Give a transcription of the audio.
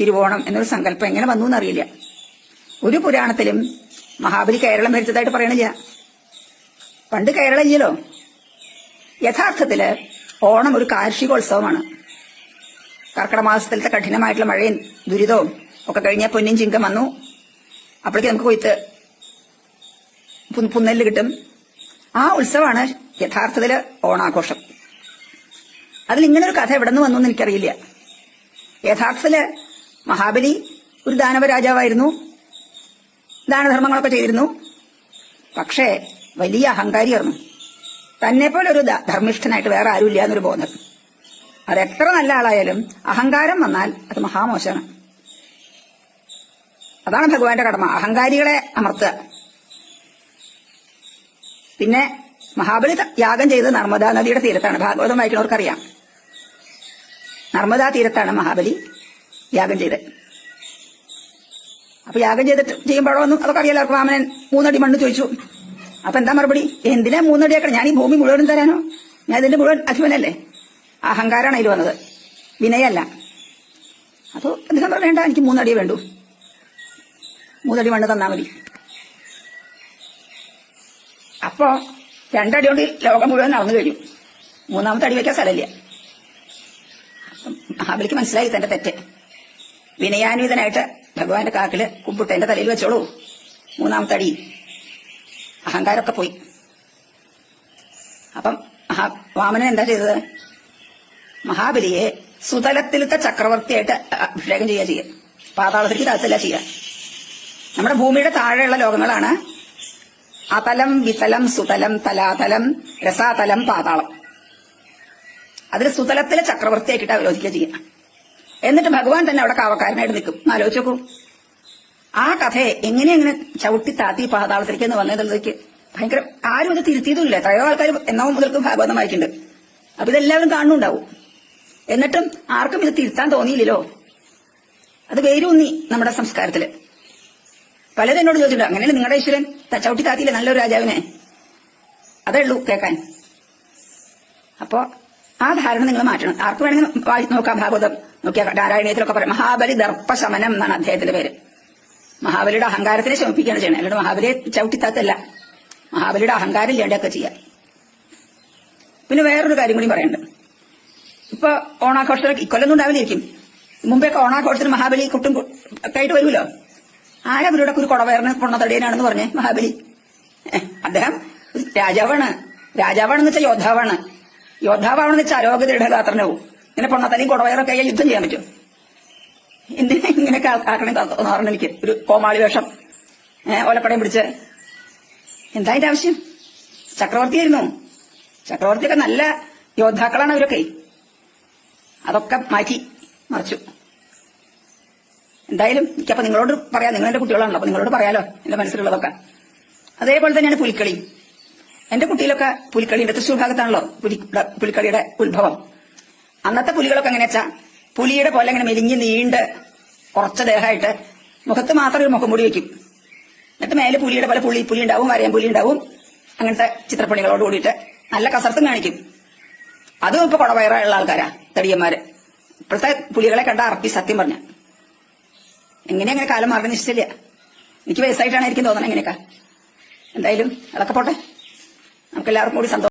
തിരുവോണം എന്നൊരു സങ്കല്പം എങ്ങനെ വന്നു എന്നറിയില്ല ഒരു പുരാണത്തിലും മഹാബലി കേരളം ഭരിച്ചതായിട്ട് പറയണില്ല. പണ്ട് കേരളം ഇല്ലല്ലോ യഥാർത്ഥത്തിൽ ഓണം ഒരു കാർഷികോത്സവമാണ്. കർക്കിടക മാസത്തിലത്തെ കഠിനമായിട്ടുള്ള മഴയും ദുരിതവും ഒക്കെ കഴിഞ്ഞാൽ പൊന്നും ചിങ്കം വന്നു. അപ്പോഴേക്ക് നമുക്ക് കൊയ്ത്ത് പുന്നൽ കിട്ടും. ആ ഉത്സവമാണ് യഥാർത്ഥത്തിൽ ഓണാഘോഷം. അതിൽ ഇങ്ങനൊരു കഥ എവിടെ നിന്ന് വന്നു എന്ന് എനിക്കറിയില്ല. യഥാർത്ഥത്തിൽ മഹാബലി ഒരു ദാനവ രാജാവായിരുന്നു ദാനധർമ്മങ്ങളൊക്കെ ചെയ്തിരുന്നു. പക്ഷേ വലിയ അഹങ്കാരിയായിരുന്നു. തന്നെ പോലെ ഒരു ധർമ്മിഷ്ഠനായിട്ട് വേറെ ആരുമില്ല എന്നൊരു ബോധം. അത് എത്ര നല്ല ആളായാലും അഹങ്കാരം വന്നാൽ അത് മഹാമോശമാണ്. അതാണ് ഭഗവാന്റെ കടമ അഹങ്കാരികളെ അമർത്തുക. പിന്നെ മഹാബലി യാഗം ചെയ്ത് നർമ്മദാ നദിയുടെ തീരത്താണ്. ഭാഗവതം വായിക്കുന്നവർക്കറിയാം. നർമ്മദാ തീരത്താണ് മഹാബലി. യാഗം ചെയ്ത്. അപ്പൊ യാഗം ചെയ്തിട്ട് ചെയ്യുമ്പോഴോ ഒന്നും അതൊക്കെ അറിയാലോ വാമനൻ മൂന്നടി മണ്ണ് ചോദിച്ചു. അപ്പൊ എന്താ മറുപടി? എന്തിനാ മൂന്നടി ആക്കണം ഞാൻ ഈ ഭൂമി മുഴുവനും തരാനോ? ഞാൻ ഇതിന്റെ മുഴുവൻ അധിപനല്ലേ? അഹങ്കാരമാണ് അതിൽ വന്നത്. വിനയല്ല. അപ്പൊ അദ്ദേഹം പറഞ്ഞു? എനിക്ക് മൂന്നടിയേ വേണ്ടു. മൂന്നടി മണ്ണ് തന്നാ മതി. അപ്പോ രണ്ടടി കൊണ്ട് ലോകം മുഴുവൻ നടന്നു കഴിഞ്ഞു. മൂന്നാമത്തെ അടി വയ്ക്കാൻ സ്ഥലമില്ല. മഹാബലിക്ക് മനസ്സിലായി തന്റെ തെറ്റ്. വിനയാന്വിതനായിട്ട് ഭഗവാന്റെ കാക്കിൽ കുമ്പിട്ട് എന്റെ തലയിൽ വെച്ചോളൂ. മൂന്നാമത്തെ അടി. അഹങ്കാരമൊക്കെ പോയി. അപ്പം വാമനൻ എന്താ ചെയ്തത്? മഹാബലിയെ സുതലത്തിലത്തെ ചക്രവർത്തിയായിട്ട് അഭിഷേകം ചെയ്യുക ചെയ്യുക പാതാളത്തിലേക്ക് താഴ്ത്തല്ല ചെയ്യുക. നമ്മുടെ ഭൂമിയുടെ താഴെയുള്ള ലോകങ്ങളാണ് അതലം വിതലം സുതലം തലാതലം രസാതലം പാതാളം. അതിൽ സുതലത്തിലെ ചക്രവർത്തിയാക്കിയിട്ട് അവരോധിക്കുക ചെയ്യുക. എന്നിട്ട് ഭഗവാൻ തന്നെ അവിടെ കാവക്കാരനായിട്ട് നിൽക്കും. ആലോചിച്ചോക്കൂ ആ കഥയെ എങ്ങനെ എങ്ങനെ ചവിട്ടി താത്തി പാതാളത്തിലേക്ക് എന്ന് വന്നതിലേക്ക് ഭയങ്കര ആരും ഇത് തിരുത്തിയതുമില്ല. എത്രയോ ആൾക്കാർ എന്നോ മുതൽക്ക് ഭാഗവതം വായിച്ചിട്ടുണ്ട്. അപ്പൊ ഇതെല്ലാവരും കാണുന്നുണ്ടാവും. എന്നിട്ടും ആർക്കും ഇത് തിരുത്താൻ തോന്നിയില്ലല്ലോ. അത് വേരൂന്നി നമ്മുടെ സംസ്കാരത്തിൽ. പലരും എന്നോട് ചോദിച്ചിട്ടുണ്ട് അങ്ങനെ നിങ്ങളുടെ ഈശ്വരൻ ചവിട്ടി താത്തിയില്ലേ? നല്ലൊരു രാജാവിനെ. അതേ ഉള്ളൂ കേൾക്കാൻ. അപ്പോ ആ ധാരണ നിങ്ങൾ മാറ്റണം. ആർക്ക് വേണമെങ്കിൽ വായി നോക്കാം ഭാഗവതം. നോക്കിയാൽ നാരായണീയത്തിലൊക്കെ പറയാം മഹാബലി ദർപ്പശമനം എന്നാണ് അദ്ദേഹത്തിന്റെ പേര്. മഹാബലിയുടെ അഹങ്കാരത്തിനെ ശമിപ്പിക്കുകയാണ് ചെയ്യണം അല്ലാണ്ട് മഹാബലിയെ ചവിട്ടിത്താത്തല്ല. മഹാബലിയുടെ അഹങ്കാരം ഇല്ലാണ്ടൊക്കെ ചെയ്യാം. പിന്നെ വേറൊരു കാര്യം കൂടി പറയുന്നുണ്ട് ഇപ്പൊ ഓണാഘോഷത്തിന് ഇക്കൊല്ലൊന്നും ഉണ്ടാവില്ലായിരിക്കും. മുമ്പേക്ക് ഓണാഘോഷത്തിന് മഹാബലി കുട്ടും ഒക്കെ ആയിട്ട് വരുമല്ലോ. ആരാ ഒരു കുടവയറിന് പൊണ്ണത്തടിയനാണെന്ന് പറഞ്ഞേ മഹാബലി? അദ്ദേഹം രാജാവാണ്. രാജാവാണെന്ന് വെച്ചാൽ യോദ്ധാവാണ്. യോദ്ധാവാണെന്ന് വെച്ചാൽ ആരോഗ്യ ദൃഢഗാത്രനാവും ഇങ്ങനെ പൊണ്ണത്തലയും കുടവയറൊക്കെ ആയാൽ യുദ്ധം ചെയ്യാൻ പറ്റും. എന്തിനാ ഇങ്ങനെയൊക്കെ ആക്കണേ തോന്നാറുണ്ട് എനിക്ക്. ഒരു കോമാളി വേഷം ഓലപ്പടയും പിടിച്ച്. എന്താ അതിന്റെ ആവശ്യം? ചക്രവർത്തിയായിരുന്നു. ചക്രവർത്തിയൊക്കെ നല്ല യോദ്ധാക്കളാണ് അവരൊക്കെ. അതൊക്കെ മാറ്റി മറിച്ചു. എന്തായാലും എനിക്കപ്പോ നിങ്ങളോട് പറയാം. നിങ്ങൾ എന്റെ കുട്ടികളാണല്ലോ. അപ്പൊ നിങ്ങളോട് പറയാലോ. എന്റെ മനസ്സിലുള്ളതൊക്കെ. അതേപോലെ തന്നെയാണ് പുലിക്കളി എന്റെ കുട്ടിയിലൊക്കെ പുലിക്കളിയുടെ തൃശ്ശൂർ ഭാഗത്താണല്ലോ പുലി പുലിക്കളിയുടെ ഉത്ഭവം. അന്നത്തെ പുലികളൊക്കെ എങ്ങനെ വെച്ചാ പുലിയുടെ പോലെ ഇങ്ങനെ മെലിഞ്ഞ് നീണ്ട് കുറച്ച ദേഹമായിട്ട് മുഖത്ത് മാത്രം ഒരു മുഖം മൂടി വെക്കും. എന്നിട്ട് മേലെ പുലിയുടെ പോലെ പുലി പുലി ഉണ്ടാവും വരയാൻ പുലി ഉണ്ടാവും അങ്ങനത്തെ ചിത്രപ്പണികളോട് കൂടിയിട്ട് നല്ല കസർത്തും കാണിക്കും. അതും ഇപ്പൊ കുടവയറുള്ള ആൾക്കാരാ തടിയന്മാര്. ഇപ്പോഴത്തെ പുലികളെ കണ്ട അറപ്പി സത്യം പറഞ്ഞ. എങ്ങനെ അങ്ങനെ കാലം മാർഗം നിശ്ചയില്ല എനിക്ക് വയസ്സായിട്ടാണ് എനിക്ക് തോന്നണം എങ്ങനെയൊക്കെ എന്തായാലും അതൊക്കെ പോട്ടെ. നമുക്ക് എല്ലാവർക്കും കൂടി സന്തോഷം